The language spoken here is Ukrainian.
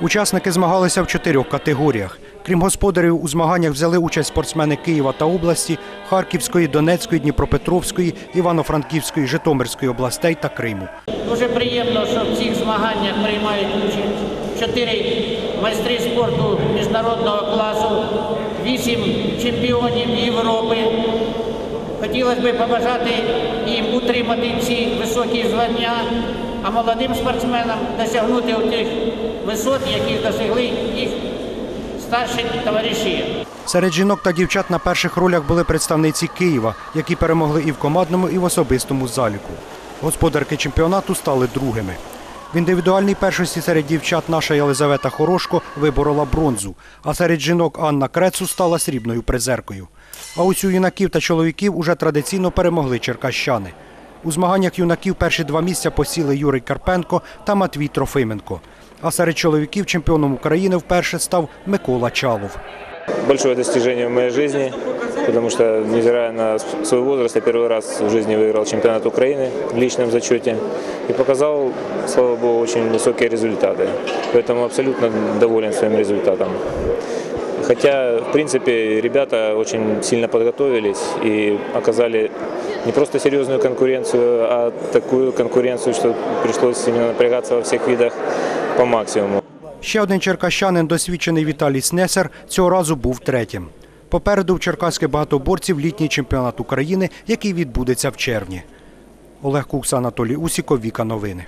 Учасники змагалися в чотирьох категоріях. Крім господарів, у змаганнях взяли участь спортсмени Києва та області, Харківської, Донецької, Дніпропетровської, Івано-Франківської, Житомирської областей та Криму. Дуже приємно, що в цих змаганнях приймають участь чотири майстри спорту міжнародного класу, вісім чемпіонів Європи. Хотілося б побажати їм утримати ці високі звання, а молодим спортсменам досягнути тих висот, яких досягли їх старші товариші. Серед жінок та дівчат на перших ролях були представниці Києва, які перемогли і в командному, і в особистому заліку. Господарки чемпіонату стали другими. В індивідуальній першості серед дівчат наша Єлизавета Хорошко виборола бронзу, а серед жінок Анна Крецу стала срібною призеркою. А у юнаків та чоловіків уже традиційно перемогли черкащани. У змаганнях юнаків перші два місця посіли Юрій Карпенко та Матвій Трофименко. А серед чоловіків чемпіоном України вперше став Микола Чалов. большое достижение в моей жизни, потому что, невзирая на свой возраст, я первый раз в жизни выиграл чемпионат Украины в личном зачете и показал, слава богу, очень высокие результаты. Поэтому абсолютно доволен своим результатом. Хотя, в принципе, ребята очень сильно подготовились и оказали не просто серьезную конкуренцию, а такую конкуренцию, что пришлось именно напрягаться во всех видах по максимуму. Ще один черкащанин, досвідчений Віталій Снесер, цього разу був третім. Попереду в черкаських багатоборців літній чемпіонат України, який відбудеться в червні. Олег Кукс, Анатолій Усіков, Віка Новини.